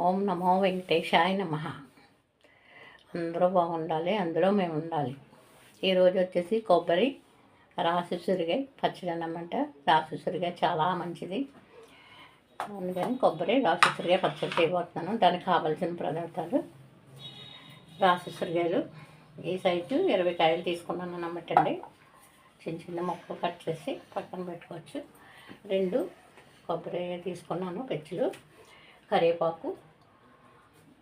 ఓం నమో వెంకటేశాయ నమ. అందరూ బాగుండాలి అందులో మేము ఉండాలి. ఈరోజు వచ్చేసి కొబ్బరి రాసి సురిగాయ పచ్చడి అన్నమాట రాసి సురిగాయ చాలా మంచిది. అందుకని కొబ్బరి రాసి సురిగాయ పచ్చడి చేయబోతున్నాను. దానికి కావాల్సిన పదార్థాలు రాసి సురిగాయలు. ఈ సైజు ఇరవై కాయలు తీసుకున్నాను అన్నమాట అండి. చిన్న చిన్న మొక్కలు కట్ చేసి పక్కన పెట్టుకోవచ్చు. రెండు కొబ్బరి తీసుకున్నాను పెచ్చులు కరివేపాకు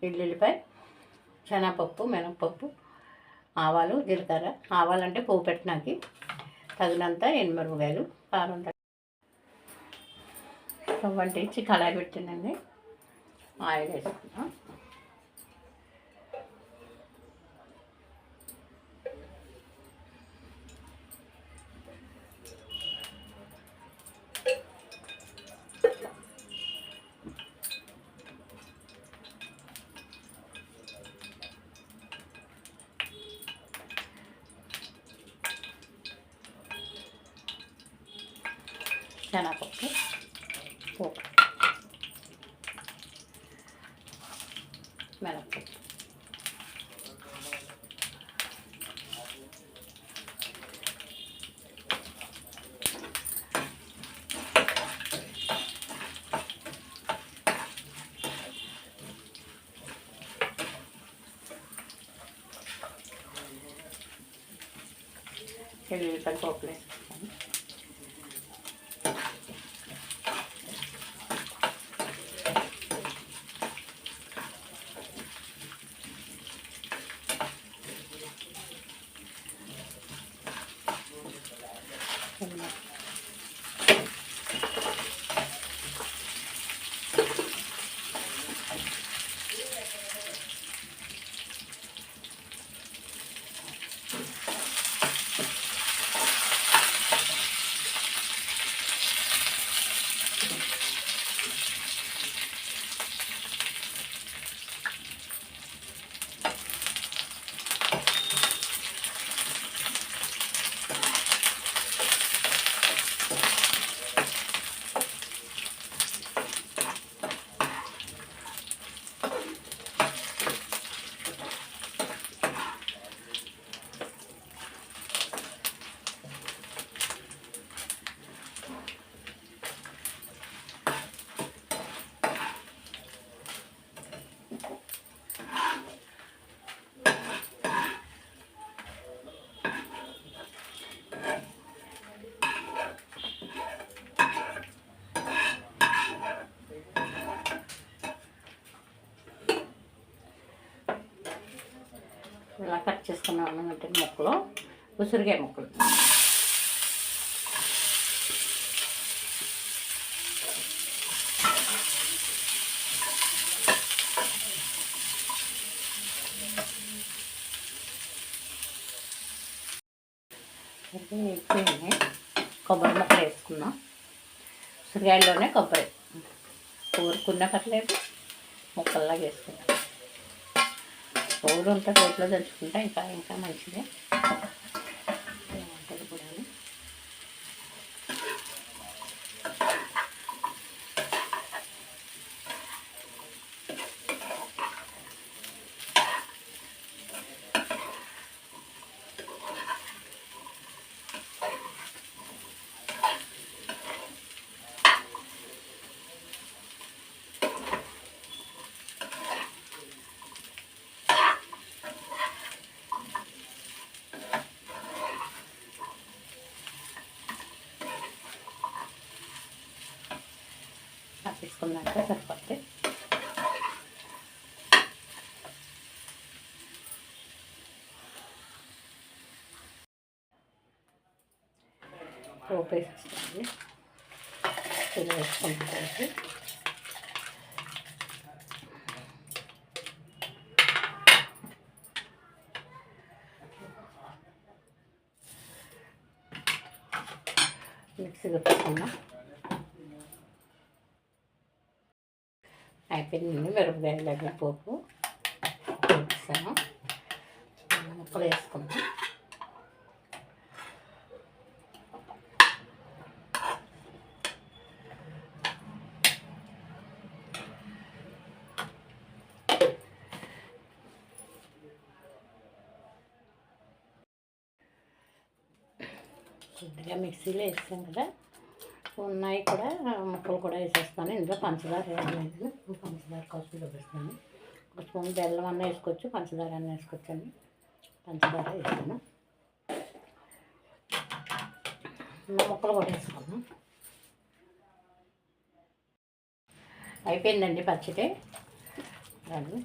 ఎల్లుల్లిపాయ శనగపప్పు మినపప్పు ఆవాలు జీలకర్ర. ఆవాలంటే పువ్వు పెట్టినాకి తగినంత ఎనిమిరపకాయలు కారం స్టవ్ ఇచ్చి కళాయి పెట్టినండి ఆయిల్ వేసుకున్నాం శనగపప్పు పోపు మినప్పప్పు ఎల్లుల్లిపాయ పోపులు ఇలా కట్ చేసుకున్నాం అన్నమాట ముక్కలు. ఉసిరికాయ ముక్కలు. అయిపోయింది కొబ్బరి ముక్కలు వేసుకున్నాం. ఉసిరికాయల్లోనే కొబ్బరి. ఊరుకున్న పర్లేదు ముక్కల్లాగా వేసుకున్నాం. పౌడర్ ఉంటే రోట్లో దంచుకుంటే ఇంకా ఇంకా మంచిది తీసుకున్నాక సరిపోతే పోపు వేసేస్తుంది ఇది వేసుకుంటుంది మిక్సీ పెట్టుకున్నాం Ik heb een nummer daarbij een popo. Ik heb een klein stukje. Ik heb een flasko. Ik heb een mixje lezen, gaar. ఉన్నాయి కూడా ముక్కలు కూడా వేసేస్తాను. ఇందులో పంచదార వేయలేదు. పంచదార కోసం చూపిస్తాను ఒక స్పూన్ బెల్లం అన్న వేసుకోవచ్చు పంచదార అన్న వేసుకోవచ్చండి. పంచదార వేస్తాను. ముక్కలు కూడా వేసుకున్నాం అయిపోయిందండి పచ్చడి అది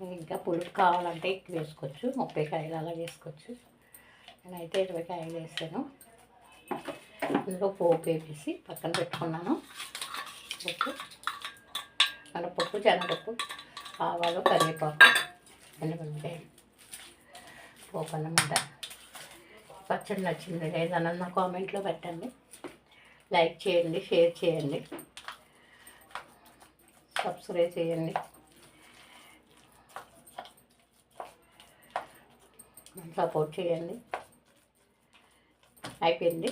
ఇంకా పులుపు కావాలంటే ఎక్కువ వేసుకోవచ్చు. ముప్పై కాయలు అలా వేసుకోవచ్చు. నేనైతే ఇరవై కాయలు వేసాను. ఇందులో పోపు వేసి పక్కన పెట్టుకున్నాను. పప్పు మనపప్పు జనపప్పు ఆవాలు కరివేపాకు ఎనిమిది పోపు అన్నమాట. పచ్చడి నచ్చింది. లేదన్న నా కామెంట్లో పెట్టండి. లైక్ చేయండి షేర్ చేయండి. సబ్స్క్రైబ్ చేయండి. సపోర్ట్ చేయండి. అయిపోయింది.